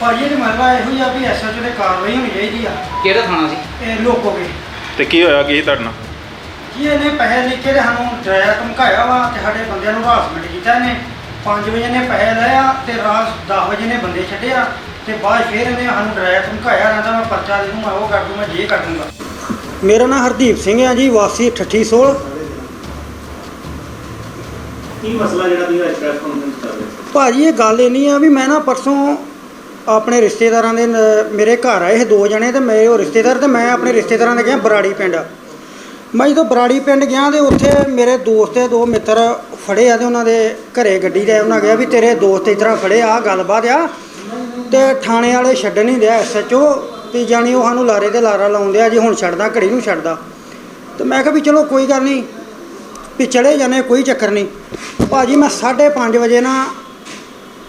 ਭਾਜੀ ਇਹ ਮਸਲਾ ਇਹੋ ਹੀ ਆ ਵੀ ਐਸਐਚਓ ਦੇ ਕਾਰਵਾਈ ਹੋਣੀ ਚਾਹੀਦੀ ਆ। ਕਿਹੜਾ ਥਾਣਾ ਸੀ? ਇਹ ਲੋਕੋਗੇ ਤੇ ਕੀ ਹੋਇਆ? ਕੀ ਤੁਹਾਡੇ ਨਾਲ? ਜੀ ਇਹਨੇ ਪੈਸੇ ਲਿਖ ਕੇ ਤੇ ਸਾਨੂੰ ਡਰਾਇਆ ਧਮਕਾਇਆ ਵਾ ਤੇ ਸਾਡੇ ਬੰਦਿਆਂ ਨੂੰ ਹਰਾਸਮੈਂਟ ਕੀਤਾ ਇਹਨੇ। 5 ਵਜੇ ਨੇ ਪੈਸੇ ਲਏ ਆ ਤੇ ਰਾਤ 10 ਵਜੇ ਨੇ ਬੰਦੇ ਛੱਡੇ ਆ ਤੇ ਬਾਅਦ ਫਿਰ ਇਹਨੇ ਸਾਨੂੰ ਡਰਾਇਆ ਧਮਕਾਇਆ ਰਹਿੰਦਾ ਮੈਂ ਪਰਚਾ ਦੇ ਦੂੰਗਾ ਉਹ ਕਰ ਦੂੰਗਾ ਜੇ ਕਰ ਦੂੰਗਾ। ਮੇਰਾ ਨਾਮ ਹਰਦੀਪ ਸਿੰਘ ਹੈ ਜੀ ਵਾਸੀ ਠੱਠੀ ਸੋਲ। ਕੀ ਮਸਲਾ ਜਿਹੜਾ ਤੁਸੀਂ ਅੱਜ ਪ੍ਰੈਸ ਕਾਨਫਰੰਸ ਕਰ ਰਹੇ ਹੋ? ਭਾਜੀ ਇਹ ਗੱਲ ਇਹ ਨਹੀਂ ਆ ਵੀ ਮੈਂ ਨਾ ਪਰਸੋਂ ਆਪਣੇ ਰਿਸ਼ਤੇਦਾਰਾਂ ਦੇ ਨ- ਮੇਰੇ ਘਰ ਆਏ ਇਹ ਦੋ ਜਣੇ ਤੇ ਮੇਰੇ ਉਹ ਰਿਸ਼ਤੇਦਾਰ ਤੇ ਮੈਂ ਆਪਣੇ ਰਿਸ਼ਤੇਦਾਰਾਂ ਦੇ ਗਿਆ ਬਰਾੜੀ ਪਿੰਡ। ਮੈਂ ਜਦੋਂ ਬਰਾੜੀ ਪਿੰਡ ਗਿਆ ਤੇ ਉੱਥੇ ਮੇਰੇ ਦੋਸਤ ਤੇ ਦੋ ਮਿੱਤਰ ਫੜੇ ਆ ਤੇ ਉਹਨਾਂ ਦੇ ਘਰੇ ਗੱਡੀ ਦੇ ਉਹਨਾਂ ਕਿਹਾ ਵੀ ਤੇਰੇ ਦੋਸਤ ਇਸ ਤਰ੍ਹਾਂ ਫੜੇ ਆ ਗੱਲਬਾਤ ਆ। ਤੇ ਥਾਣੇ ਵਾਲੇ ਛੱਡਣ ਨਹੀਂ ਦਿਆ ਐਸਐਚਓ ਤੇ ਜਾਣੀ ਉਹ ਸਾਨੂੰ ਲਾਰੇ ਤੇ ਲਾਰਾ ਲਾਉਂਦੇ ਆ, ਜੀ ਹੁਣ ਛੱਡਦਾ, ਘੜੀ ਨੂੰ ਛੱਡਦਾ। ਤੇ ਮੈਂ ਕਿਹਾ ਵੀ ਚਲੋ ਕੋਈ ਗੱਲ ਨਹੀਂ ਵੀ ਚਲੇ ਜਾਂਦੇ ਕੋਈ ਚੱਕਰ ਨਹੀਂ ਭਾਜੀ ਮੈਂ 5:30 ਵਜੇ ਨਾ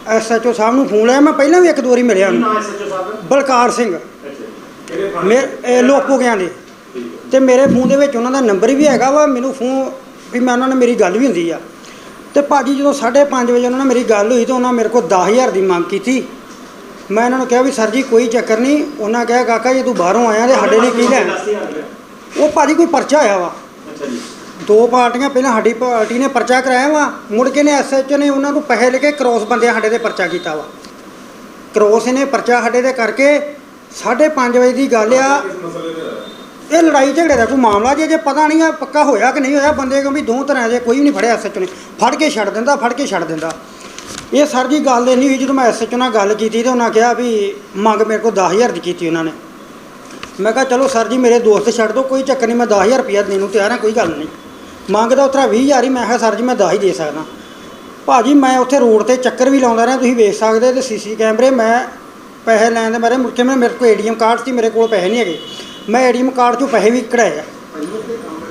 ਐਸਐਚਓ ਸਾਹਿਬ ਨੂੰ ਫੋਨ ਲਾਇਆ ਮੈਂ ਪਹਿਲਾਂ ਵੀ ਇੱਕ ਦੋ ਵਾਰੀ ਮਿਲਿਆ ਉਹਨੂੰ। ਸੱਚੋ ਸਾਹਿਬ ਬਲਕਾਰ ਸਿੰਘ। ਅੱਛਾ ਕਿਹੜੇ ਥਾਣੇ ਮੇ ਇਹ ਲੋਕੋ ਗਿਆ ਦੇ। ਤੇ ਮੇਰੇ ਫੋਨ ਦੇ ਵਿੱਚ ਉਹਨਾਂ ਦਾ ਨੰਬਰ ਵੀ ਹੈਗਾ ਵਾ ਮੈਨੂੰ ਫੋਨ ਵੀ ਮੈਂ ਉਹਨਾਂ ਨਾਲ ਮੇਰੀ ਗੱਲ ਵੀ ਹੁੰਦੀ ਆ। ਤੇ ਭਾਜੀ ਜਦੋਂ 5:30 ਵਜੇ ਉਹਨਾਂ ਨਾਲ ਮੇਰੀ ਗੱਲ ਹੋਈ ਤੇ ਉਹਨਾਂ ਮੇਰੇ ਕੋਲ 10000 ਦੀ ਮੰਗ ਕੀਤੀ। ਮੈਂ ਇਹਨਾਂ ਨੂੰ ਕਿਹਾ ਵੀ ਸਰ ਜੀ ਕੋਈ ਚੱਕਰ ਨਹੀਂ। ਉਹਨਾਂ ਕਿਹਾ ਕਾਕਾ ਜੇ ਤੂੰ ਬਾਹਰੋਂ ਆਇਆ ਤੇ ਸਾਡੇ ਲਈ ਕੀ ਲੈ ਦਸ ਹਜ਼ਾਰ ਰੁਪਇਆ। ਉਹ ਭਾਜੀ ਕੋਈ ਪਰਚਾ ਆਇਆ ਵਾ। ਦੋ ਪਾਰਟੀਆਂ ਪਹਿਲਾਂ ਸਾਡੀ ਪਾਰਟੀ ਨੇ ਪਰਚਾ ਕਰਾਇਆ ਵਾ ਮੁੜ ਕੇ ਨੇ ਐਸਐਚਓ ਨੇ ਉਹਨਾਂ ਨੂੰ ਪੈਸੇ ਲੈ ਕੇ ਕ੍ਰੋਸ ਬੰਦੇ ਸਾਡੇ ਤੇ ਪਰਚਾ ਕੀਤਾ ਵਾ। ਕ੍ਰੋਸ ਇਹਨੇ ਪਰਚਾ ਸਾਡੇ ਤੇ ਕਰਕੇ 5:30 ਵਜੇ ਦੀ ਗੱਲ ਆ। ਇਹ ਲੜਾਈ ਝਗੜੇ ਦਾ ਕੋਈ ਮਾਮਲਾ ਜੇ ਜੇ ਪਤਾ ਨਹੀਂ ਆ ਪੱਕਾ ਹੋਇਆ ਕਿ ਨਹੀਂ ਹੋਇਆ ਬੰਦੇ ਕੋ ਵੀ ਦੋ ਤਰ੍ਹਾਂ ਦੇ ਕੋਈ ਵੀ ਨਹੀਂ ਫੜਿਆ ਐਸਐਚਓ ਨੇ। ਫੜ ਕੇ ਛੱਡ ਦਿੰਦਾ ਫੜ ਕੇ ਛੱਡ ਦਿੰਦਾ। ਇਹ ਸਰ ਜੀ ਗੱਲ ਇਹ ਨਹੀਂ ਹੋਈ ਜਦੋਂ ਮੈਂ ਐਸਐਚਓ ਨਾਲ ਗੱਲ ਕੀਤੀ ਤੇ ਉਹਨਾਂ ਕਿਹਾ ਵੀ ਮੰਗ ਮੇਰੇ ਕੋਲ 10000 ਦੀ ਕੀਤੀ ਉਹਨਾਂ ਨੇ। ਮੈਂ ਕਿਹਾ ਚਲੋ ਸਰ ਜੀ ਮੇਰੇ ਦੋਸਤ ਛੱਡ ਦਿਓ ਕੋਈ ਚੱਕਰ ਨਹੀਂ ਮੈਂ 10000 ਰੁਪਇਆ ਦੇਣ ਨੂੰ ਤਿਆਰ ਹਾਂ ਕੋਈ ਗੱਲ ਨਹੀਂ। ਮੰਗਦਾ ਉਤਰਾ 20000 ਹੀ, ਮੈਂ ਕਿਹਾ, ਸਰ ਜੀ, ਮੈਂ 10 ਹੀ ਦੇ ਸਕਦਾ। ਭਾਜੀ, ਮੈਂ ਉੱਥੇ ਰੋਡ ਤੇ ਚੱਕਰ ਵੀ ਲਾਉਂਦਾ ਰਿਹਾ, ਤੁਸੀਂ ਵੇਖ ਸਕਦੇ ਤੇ ਸੀਸੀ ਕੈਮਰੇ, ਮੈਂ ਪੈਸੇ ਲੈਣ ਦੇ ਮਾਰੇ ਮੁੜ ਕੇ ਮੈਂ, ਮੇਰੇ ਕੋਲ ਏਟੀਐਮ ਕਾਰਡ ਸੀ, ਮੇਰੇ ਕੋਲ ਪੈਸੇ ਨਹੀਂ ਹੈਗੇ। ਮੈਂ ਏਟੀਐਮ ਕਾਰਡ ਚੋਂ ਪੈਸੇ ਵੀ ਕਢਾਏ ਆ।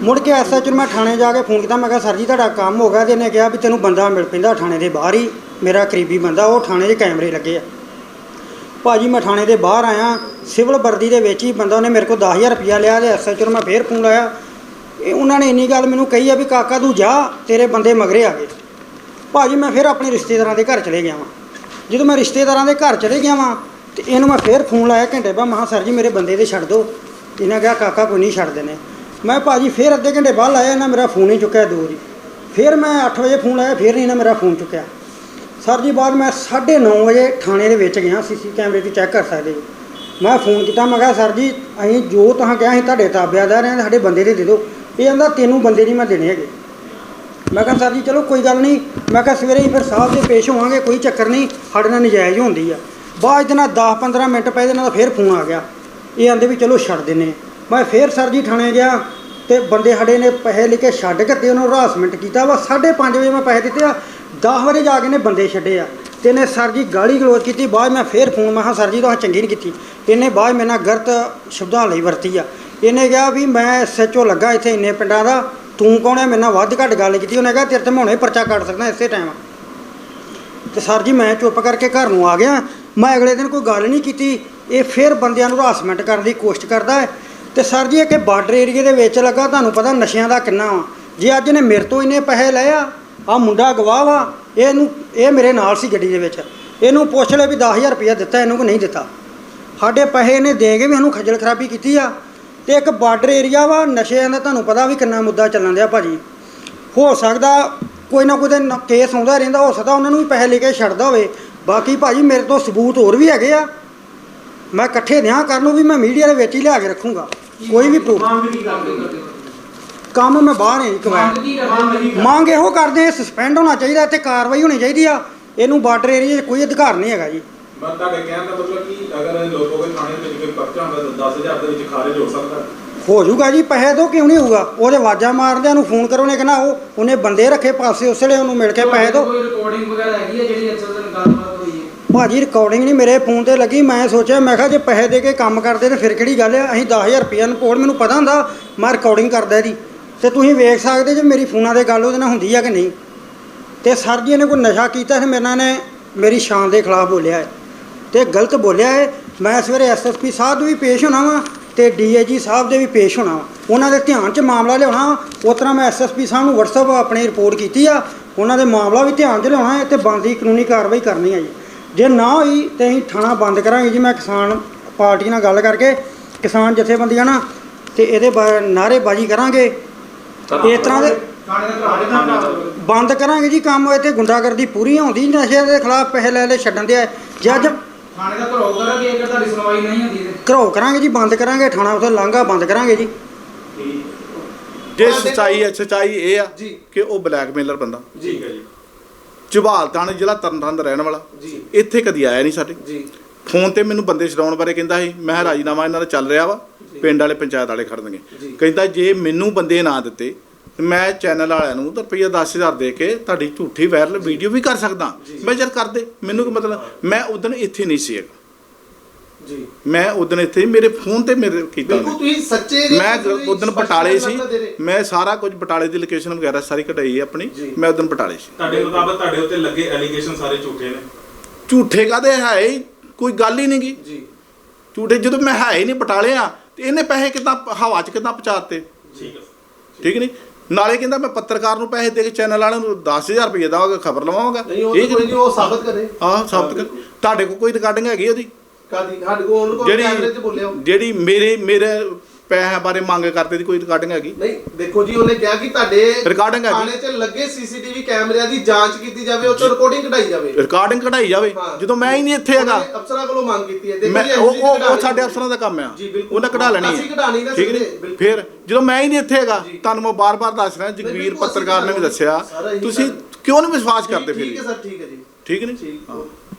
ਮੁੜ ਕੇ ਐਸਐਚ ਨੂੰ ਮੈਂ ਥਾਣੇ ਜਾ ਕੇ ਫੋਨ ਕੀਤਾ, ਮੈਂ ਕਿਹਾ, ਸਰ ਜੀ, ਤੁਹਾਡਾ ਕੰਮ ਹੋ ਗਿਆ ਤੇ ਇਹਨੇ ਕਿਹਾ ਵੀ ਤੈਨੂੰ ਬੰਦਾ ਮਿਲ ਪੈਂਦਾ ਥਾਣੇ ਦੇ ਬਾਹਰ ਹੀ, ਮੇਰਾ ਕਰੀਬੀ ਬੰਦਾ, ਉਹ ਥਾਣੇ ਦੇ ਕੈਮਰੇ ਲੱਗੇ ਆ। ਭਾਜੀ, ਮੈਂ ਥਾਣੇ ਦੇ ਬਾਹਰ ਆਇਆ, ਸਿਵਲ ਵਰਦੀ ਦੇ ਵਿੱਚ ਹੀ ਬੰਦਾ, ਉਹਨੇ ਮੇਰੇ ਕੋਲ 10000 ਰੁਪਇਆ ਲਿਆ ਤੇ ਐਸਐਚ ਨੂੰ ਮੈਂ ਫੇਰ ਫੋਨ ਲਾਇਆ। ਇਹ ਉਹਨਾਂ ਨੇ ਇੰਨੀ ਗੱਲ ਮੈਨੂੰ ਕਹੀ ਆ ਵੀ ਕਾਕਾ ਤੂੰ ਜਾ, ਤੇਰੇ ਬੰਦੇ ਮਗਰੇ ਆ ਗਏ। ਭਾਜੀ, ਮੈਂ ਫਿਰ ਆਪਣੇ ਰਿਸ਼ਤੇਦਾਰਾਂ ਦੇ ਘਰ ਚਲੇ ਗਿਆ ਵਾਂ। ਜਦੋਂ ਮੈਂ ਰਿਸ਼ਤੇਦਾਰਾਂ ਦੇ ਘਰ ਚਲੇ ਗਿਆ ਵਾਂ, ਤੇ ਇਹਨੂੰ ਮੈਂ ਫਿਰ ਫੋਨ ਲਾਇਆ ਘੰਟੇ ਬਾਅਦ ਮਹਾ ਸਰ ਜੀ, ਮੇਰੇ ਬੰਦੇ ਦੇ ਛੱਡ ਦਿਓ। ਇਹਨਾਂ ਕਿਹਾ, ਕਾਕਾ, ਕੋਈ ਨਹੀਂ ਛੱਡਦੇ ਨੇ ਮੈਂ ਭਾਜੀ, ਫਿਰ ਅੱਧੇ ਘੰਟੇ ਬਾਅਦ ਲਾਇਆ, ਇਹਨਾਂ ਮੇਰਾ ਫੋਨ ਹੀ ਚੁੱਕਿਆ ਦੂਰ ਵਾਰੀ ਫਿਰ ਮੈਂ 8 ਵਜੇ ਫੋਨ ਲਾਇਆ, ਫਿਰ ਨਹੀਂ ਇਹਨਾਂ ਮੇਰਾ ਫੋਨ ਚੁੱਕਿਆ। ਸਰ ਜੀ, ਬਾਅਦ ਮੈਂ 9:30 ਵਜੇ ਥਾਣੇ ਦੇ ਵਿੱਚ ਗਿਆ ਸੀਸੀ ਕੈਮਰੇ ਤੇ ਚੈੱਕ ਕਰ ਸਕਦੇ ਮੈਂ ਫੋਨ ਕੀਤਾ, ਮੈਂ ਕਿਹਾ, ਸਰ ਜੀ, ਅਸੀਂ ਜੋ ਤੁਸੀਂ ਕਿਹਾ, ਅਸੀਂ ਤੁਹਾਡੇ ਤਾਬਿਆਦਾਰ ਹਾਂ ਸਾਡੇ ਬੰਦੇ ਦੇ ਦੇ ਦਿਓ। ਇਹ ਕਹਿੰਦਾ ਤੈਨੂੰ ਬੰਦੇ ਨਹੀਂ ਮੈਂ ਦੇਣੇ ਹੈਗੇ। ਮੈਂ ਕਿਹਾ ਸਰ ਜੀ, ਚਲੋ ਕੋਈ ਗੱਲ ਨਹੀਂ। ਮੈਂ ਕਿਹਾ ਸਵੇਰੇ ਹੀ ਫਿਰ ਸਾਹਿਬ ਦੇ ਪੇਸ਼ ਹੋਵਾਂਗੇ, ਕੋਈ ਚੱਕਰ ਨਹੀਂ, ਸਾਡੇ ਨਾਲ ਨਜਾਇਜ਼ ਹੁੰਦੀ ਆ। ਬਾਅਦ ਦੇ ਨਾਲ 10 15 ਮਿੰਟ ਪਏ ਦੇ ਨਾਲ ਫਿਰ ਫੋਨ ਆ ਗਿਆ। ਇਹ ਆਂਦੇ ਵੀ ਚਲੋ ਛੱਡ ਦਿੰਨੇ ਮੈਂ ਫਿਰ ਸਰ ਜੀ ਥਾਣੇ ਗਿਆ ਤੇ ਬੰਦੇ ਸਾਡੇ ਨੇ ਪੈਸੇ ਲੈ ਕੇ ਛੱਡ ਕੇ ਤੇ ਉਹਨੂੰ ਹਰਾਸਮੈਂਟ ਕੀਤਾ। ਵਾ 5:30 ਵਜੇ ਮੈਂ ਪੈਸੇ ਦਿੱਤੇ ਆ। 10 ਵਜੇ ਜਾ ਕੇ ਨੇ ਬੰਦੇ ਛੱਡੇ ਆ। ਤੇ ਇਹਨੇ ਸਰ ਜੀ ਗਾਲੀ ਗਲੋਚ ਕੀਤੀ। ਬਾਅਦ ਮੈਂ ਫਿਰ ਫੋਨ, ਮੈਂ ਕਿਹਾ ਸਰ ਜੀ ਤਾਂ ਚੰਗੀ ਨਹੀਂ ਕੀਤੀ। ਇਹਨੇ ਬਾਅਦ ਮੇਰੇ ਨਾਲ ਗਲਤ ਸ਼ਬਦਾਂ ਲਈ ਵਰਤੀ ਆ। ਇਹਨੇ ਕਿਹਾ ਵੀ ਮੈਂ ਐਸਐਚਓ ਲੱਗਾ ਇੱਥੇ ਇੰਨੇ ਪਿੰਡਾਂ ਦਾ, ਤੂੰ ਕੌਣ ਹੈ? ਮੇਰੇ ਨਾਲ ਵੱਧ ਘੱਟ ਗੱਲ ਕੀਤੀ, ਉਹਨੇ ਕਿਹਾ ਤੇਰੇ ਤੇ ਮੈਂ ਹੁਣੇ ਪਰਚਾ ਕੱਢ ਸਕਦਾ ਇਸੇ ਟਾਈਮ ਤੇ ਸਰ ਜੀ, ਮੈਂ ਚੁੱਪ ਕਰਕੇ ਘਰ ਨੂੰ ਆ ਗਿਆ। ਮੈਂ ਅਗਲੇ ਦਿਨ ਕੋਈ ਗੱਲ ਨਹੀਂ ਕੀਤੀ। ਇਹ ਫਿਰ ਬੰਦਿਆਂ ਨੂੰ ਹਰਾਸਮੈਂਟ ਕਰਨ ਦੀ ਕੋਸ਼ਿਸ਼ ਕਰਦਾ ਹੈ। ਤੇ ਸਰ ਜੀ, ਇਹ ਕਿ ਬਾਰਡਰ ਏਰੀਏ ਦੇ ਵਿੱਚ ਲੱਗਾ, ਤੁਹਾਨੂੰ ਪਤਾ ਨਸ਼ਿਆਂ ਦਾ ਕਿੰਨਾ ਵਾ। ਜੇ ਅੱਜ ਇਹਨੇ ਮੇਰੇ ਤੋਂ ਇੰਨੇ ਪੈਸੇ ਲਏ ਆ ਆ ਮੁੰਡਾ ਗਵਾਹ ਵਾ, ਇਹਨੂੰ, ਇਹ ਮੇਰੇ ਨਾਲ ਸੀ ਗੱਡੀ ਦੇ ਵਿੱਚ। ਇਹਨੂੰ ਪੁੱਛ ਲੈ ਵੀ 10000 ਰੁਪਇਆ ਦਿੱਤਾ, ਇਹਨੂੰ ਕਿ ਨਹੀਂ ਦਿੱਤਾ? ਸਾਡੇ ਪੈਸੇ ਇਹਨੇ ਦੇ ਕੇ ਵੀ ਇਹਨੂੰ ਖੱਜਲ ਖਰਾਬੀ ਕੀਤੀ ਆ। ਤੇ ਇੱਕ ਬਾਰਡਰ ਏਰੀਆ ਵਾ ਨਸ਼ਿਆਂ ਦਾ ਤੁਹਾਨੂੰ ਪਤਾ ਵੀ ਕਿੰਨਾ ਮੁੱਦਾ ਚੱਲਣ ਦਿਆ ਭਾਜੀ। ਹੋ ਸਕਦਾ ਕੋਈ ਨਾ ਕੋਈ ਤੇ ਕੇਸ ਆਉਂਦਾ ਰਹਿੰਦਾ ਹੋ ਸਕਦਾ ਉਹਨਾਂ ਨੂੰ ਵੀ ਪੈਸੇ ਲੈ ਕੇ ਛੱਡਦਾ ਹੋਵੇ। ਬਾਕੀ ਭਾਜੀ ਮੇਰੇ ਤੋਂ ਸਬੂਤ ਹੋਰ ਵੀ ਹੈਗੇ ਆ। ਮੈਂ ਇਕੱਠੇ ਦਿਆਂ ਕਰਨ ਨੂੰ ਵੀ ਮੈਂ ਮੀਡੀਆ ਦੇ ਵਿੱਚ ਹੀ ਲਿਆ ਕੇ ਰੱਖੂੰਗਾ। ਕੋਈ ਵੀ ਪ੍ਰੂਫ ਕੰਮ ਮੈਂ ਬਾਹਰ ਨਹੀਂ ਕਵਾਇਆ ਮੰਗ ਇਹੋ ਕਰਦੇ ਸਸਪੈਂਡ ਹੋਣਾ ਚਾਹੀਦਾ ਤੇ ਕਾਰਵਾਈ ਹੋਣੀ ਚਾਹੀਦੀ ਆ। ਇਹਨੂੰ ਬਾਰਡਰ ਏਰੀਆ 'ਚ ਕੋਈ ਅਧਿਕਾਰ ਨਹੀਂ ਹੈਗਾ ਜੀ। ਮੈਂ ਤੁਹਾਡੇ ਕਹਿਣ ਦਾ ਮਤਲਬ ਕਿ ਅਗਰ ਲੋਕੋ ਕੋਈ ਥਾਣੇ ਦੇ ਵਿੱਚ ਕੋਈ ਪਰਚਾ ਹੁੰਦਾ ਤਾਂ 10000 ਦੇ ਵਿੱਚ ਖਾਰਿਜ ਹੋ ਸਕਦਾ। ਹੋ ਜਾਊਗਾ ਜੀ ਪੈਸੇ ਤੋਂ ਕਿਉਂ ਨਹੀਂ ਹੋਊਗਾ? ਉਹਦੇ ਆਵਾਜ਼ਾਂ ਮਾਰਦਿਆਂ ਨੂੰ ਫੋਨ ਕਰੋ ਨੇ ਕਹਿੰਦਾ ਉਹ ਉਹਨੇ ਬੰਦੇ ਰੱਖੇ ਪਾਸੇ ਉਸ ਵੇਲੇ ਉਹਨੂੰ ਮਿਲ ਕੇ ਪੈਸੇ ਦੋ। ਕੋਈ ਰਿਕਾਰਡਿੰਗ ਵਗੈਰਾ ਹੈਗੀ ਹੈ ਜਿਹੜੀ ਅਸਲ ਦਿਨ ਗੱਲਬਾਤ ਹੋਈ ਹੈ? ਭਾਜੀ ਰਿਕਾਰਡਿੰਗ ਨਹੀਂ ਮੇਰੇ ਫੋਨ ਤੇ ਲੱਗੀ ਮੈਂ ਸੋਚਿਆ ਮੈਂ ਕਿਹਾ ਜੇ ਪੈਸੇ ਦੇ ਕੇ ਕੰਮ ਕਰਦੇ ਤੇ ਫਿਰ ਕਿਹੜੀ ਗੱਲ ਹੈ? ਅਸੀਂ 10000 ਰੁਪਏ ਨੂੰ ਕੋਲ ਮੈਨੂੰ ਪਤਾ ਹੁੰਦਾ ਮੈਂ ਰਿਕਾਰਡਿੰਗ ਕਰਦਾ ਇਹਦੀ। ਤੇ ਤੁਸੀਂ ਵੇਖ ਸਕਦੇ ਜੇ ਮੇਰੀ ਫੋਨਾਂ ਦੇ ਗੱਲ ਉਹਦੇ ਨਾਲ ਹੁੰਦੀ ਆ ਕਿ ਨਹੀਂ। ਤੇ ਸਰ ਜੀ ਨੇ ਕੋਈ ਨਸ਼ਾ ਕੀਤਾ ਤੇ ਮੇਰੇ ਨਾਲ ਨੇ ਮੇਰੀ ਸ਼ਾਨ ਦੇ ਖਿਲਾਫ ਬੋਲਿਆ ਹੈ। ਤੇ ਗਲਤ ਬੋਲਿਆ ਹੈ ਮੈਂ ਸਵੇਰੇ ਐਸਐਸਪੀ ਸਾਹਿਬ ਦੇ ਵੀ ਪੇਸ਼ ਹੋਣਾ ਵਾਂ ਤੇ ਡੀਏਜੀ ਸਾਹਿਬ ਦੇ ਵੀ ਪੇਸ਼ ਹੋਣਾ ਵਾ। ਉਹਨਾਂ ਦੇ ਧਿਆਨ 'ਚ ਮਾਮਲਾ ਲਿਆਉਣਾ ਵਾ। ਉਸ ਤਰ੍ਹਾਂ ਮੈਂ ਐਸਐਸਪੀ ਸਾਹਿਬ ਨੂੰ WhatsApp ਆਪਣੀ ਰਿਪੋਰਟ ਕੀਤੀ ਆ। ਉਹਨਾਂ ਦੇ ਮਾਮਲਾ ਵੀ ਧਿਆਨ 'ਚ ਲਿਆਉਣਾ ਹੈ ਤੇ ਬਣਦੀ ਕਾਨੂੰਨੀ ਕਾਰਵਾਈ ਕਰਨੀ ਹੈ ਜੀ। ਜੇ ਨਾ ਹੋਈ ਤੇ ਅਸੀਂ ਥਾਣਾ ਬੰਦ ਕਰਾਂਗੇ ਜੀ। ਮੈਂ ਕਿਸਾਨ ਪਾਰਟੀ ਨਾਲ ਗੱਲ ਕਰਕੇ ਕਿਸਾਨ ਜਥੇਬੰਦੀਆਂ ਨਾਲ ਤੇ ਇਹਦੇ ਬਾ- ਨਾਅਰੇਬਾਜ਼ੀ ਕਰਾਂਗੇ। ਇਸ ਤਰ੍ਹਾਂ ਦੇ ਬੰਦ ਕਰਾਂਗੇ ਜੀ। ਕੰਮ ਇੱਥੇ ਗੁੰਡਾਗਰਦੀ ਪੂਰੀ ਹੁੰਦੀ ਨਸ਼ੇ ਦੇ ਖਿਲਾਫ ਪੈਸੇ ਲੈ ਲੈ ਛੱਡਣ ਦੇ ਆ ਜੇ ਅੱਜ ਥਾਣੇ ਦਾ ਘਰਾਓ ਕਰਾਂਗੇ ਅਗਰ ਤੁਹਾਡੀ ਸੁਣਵਾਈ ਨਹੀਂ ਹੁੰਦੀ ਤੇ? ਘਰੋ ਕਰਾਂਗੇ ਜੀ ਬੰਦ ਕਰਾਂਗੇ ਥਾਣਾ ਉਥੇ ਲਾਂਘਾ ਬੰਦ ਕਰਾਂਗੇ ਜੀ। ਜੇ ਸੱਚਾਈ ਹੈ ਸੱਚਾਈ ਇਹ ਆ ਕਿ ਉਹ ਬਲੈਕਮੇਲਰ ਬੰਦਾ। ਠੀਕ ਹੈ ਜੀ। ਥਾਣੇ ਜ਼ਿਲ੍ਹਾ ਤਰਨਤਾਰਨ ਦਾ ਰਹਿਣ ਵਾਲਾ। ਜੀ। ਇੱਥੇ ਕਦੀ ਆਇਆ ਨਹੀਂ ਸਾਡੇ। ਜੀ। ਫੋਨ ਤੇ ਮੈਨੂੰ ਬੰਦੇ ਛਡਾਉਣ ਬਾਰੇ ਕਹਿੰਦਾ ਸੀ। ਮੈਂ ਕਿਹਾ ਰਾਜੀਨਾਮਾ ਇਹਨਾਂ ਦਾ ਚੱਲ ਰਿਹਾ ਵਾ। ਪਿੰਡ ਵਾਲੇ ਪੰਚਾਇਤ ਵਾਲੇ ਖੜਨਗੇ। ਜੀ। ਕਹਿੰਦਾ ਜੇ ਮੈਨੂੰ ਬੰਦੇ ਨਾ ਦਿੱਤੇ ਤੇ ਮੈਂ ਚੈਨਲ ਵਾਲਿਆਂ ਨੂੰ ਤਾਂ ਰੁਪਈਆ 10000 ਦੇ ਕੇ ਤੁਹਾਡੀ ਝੂਠੀ ਵਾਇਰਲ ਵੀਡੀਓ ਵੀ ਕਰ ਸਕਦਾ। ਮੈਂ ਯਾਰ ਕਰ ਦੇ ਮੈਨੂੰ ਕੀ ਮਤਲਬ? ਮੈਂ ਉਦੋਂ ਇੱਥੇ ਨਹੀਂ ਸੀ ਹੈਗਾ। ਜੀ। ਮੈਂ ਉਦੋਂ ਇੱਥੇ ਮੇਰੇ ਫੋਨ ਤੇ ਮੇਰੇ ਕੀਤਾ ਬਿਲਕੁਲ। ਤੁਸੀਂ ਸੱਚੇ ਮੈਂ ਉਦੋਂ ਬਟਾਲੇ ਸੀ। ਮੈਂ ਸਾਰਾ ਕੁਝ ਬਟਾਲੇ ਦੀ ਲੋਕੇਸ਼ਨ ਵਗੈਰਾ ਸਾਰੀ ਕਢਾਈ ਹੈ ਆਪਣੀ। ਮੈਂ ਉਦੋਂ ਬਟਾਲੇ ਸੀ। ਤੁਹਾਡੇ ਮੁਤਾਬਕ ਤੁਹਾਡੇ ਉੱਤੇ ਲੱਗੇ ਐਲੀਗੇਸ਼ਨ ਸਾਰੇ ਝੂਠੇ ਨੇ? ਝੂਠੇ ਕਾਦੇ ਹੈ ਹੀ ਕੋਈ ਗੱਲ ਹੀ ਨਹੀਂ ਗੀ ਜੀ। ਝੂਠੇ ਜਦੋਂ ਮੈਂ ਹੈ ਹੀ ਨਹੀਂ ਬਟਾਲੇ ਆ ਤੇ ਇਹਨੇ ਪੈਸੇ ਕਿੱਦਾਂ ਹਵਾ 'ਚ ਕਿੱਦਾਂ ਪਹੁੰਚਾਤੇ? ਠੀਕ ਹੈ। ਠੀਕ ਨਹੀਂ? ਨਾਲੇ ਕਹਿੰਦਾ ਮੈਂ ਪੱਤਰਕਾਰ ਨੂੰ ਪੈਸੇ ਦੇ ਕੇ ਚੈਨਲ ਵਾਲਿਆਂ ਨੂੰ 10000 ਰੁਪਏ ਦੇਵਾਂਗਾ ਖਬਰ ਲਵਾਵਾਂਗਾ ਨਹੀਂ ਉਹ ਤਾਂ ਕੋਈ ਨਹੀਂ ਉਹ ਸਾਬਤ ਕਰੇ। ਆਹ ਸਾਬਤ ਕਰ। ਤੁਹਾਡੇ ਕੋਲ ਕੋਈ ਰਿਕਾਰਡਿੰਗ ਹੈਗੀ ਉਹਦੀ? ਕਾਦੀ ਸਾਡੇ ਕੋਲ ਉਹਨੂੰ ਕੋਈ ਕੈਮਰੇ 'ਚ ਬੋਲਿਆ ਜਿਹੜੀ ਮੇਰੇ ਮੇਰੇ ਪੈਸਿਆਂ ਬਾਰੇ ਮੰਗ ਕਰਦੇ ਦੀ ਕੋਈ ਰਿਕਾਰਡਿੰਗ ਹੈਗੀ? ਨਹੀਂ ਦੇਖੋ ਜੀ ਉਹਨੇ ਕਿਹਾ ਕਿ ਤੁਹਾਡੇ Recording ਹੈ ਜੀ। ਥਾਣੇ 'ਚ ਲੱਗੇ ਸੀਸੀਟੀਵੀ ਕੈਮਰਿਆਂ ਦੀ ਜਾਂਚ ਕੀਤੀ ਜਾਵੇ ਉਹ ਤੋਂ ਰਿਕਾਰਡਿੰਗ ਕਢਾਈ ਜਾਵੇ। ਰਿਕਾਰਡਿੰਗ ਕਢਾਈ ਜਾਵੇ? ਹਾਂ। ਜਦੋਂ ਮੈਂ ਹੀ ਨਹੀਂ ਇੱਥੇ ਹੈਗਾ। ਉਹਨੇ ਅਫਸਰਾਂ ਕੋਲੋਂ ਮੰਗ ਕੀਤੀ ਹੈ। ਦੇਖੋ ਮੈਂ ਜੀ ਉਹ ਉਹ- ਸਾਡੇ ਹੈ। ਅਫਸਰਾਂ ਦਾ ਕੰਮ ਆ। ਜੀ, ਬਿਲਕੁਲ। ਉਹਨਾਂ ਕਢਾ ਲੈਣੀ ਅਸੀਂ ਨਹੀਂ ਨਾ ਠੀਕ ਸਕਦੇ, ਨੀ ਬਿਲਕੁਲ। ਫਿਰ ਜਦੋਂ ਮੈਂ ਹੀ ਨਹੀਂ ਇੱਥੇ ਹੈਗਾ। ਤੁਹਾਨੂੰ ਮੈਂ ਬਾਰ-ਬਾਰ ਦੱਸ ਰਿਹਾ ਜਗਵੀਰ ਬਿਲਕੁਲ, ਅਸੀਂ ਪੱਤਰਕਾਰ ਨੇ ਵੀ ਦੱਸਿਆ। ਸਾਰਾ ਇਹੀ ਤੁਸੀਂ ਕਿਉਂ ਨਹੀਂ ਵਿਸ਼ਵਾਸ ਕਰਦੇ ਠੀਕ ਫਿਰ? ਹੈ ਸਰ ਠੀਕ ਹੈ ਜੀ। ਠੀਕ ਨਹੀਂ ਠੀਕ। ਹਾਂ।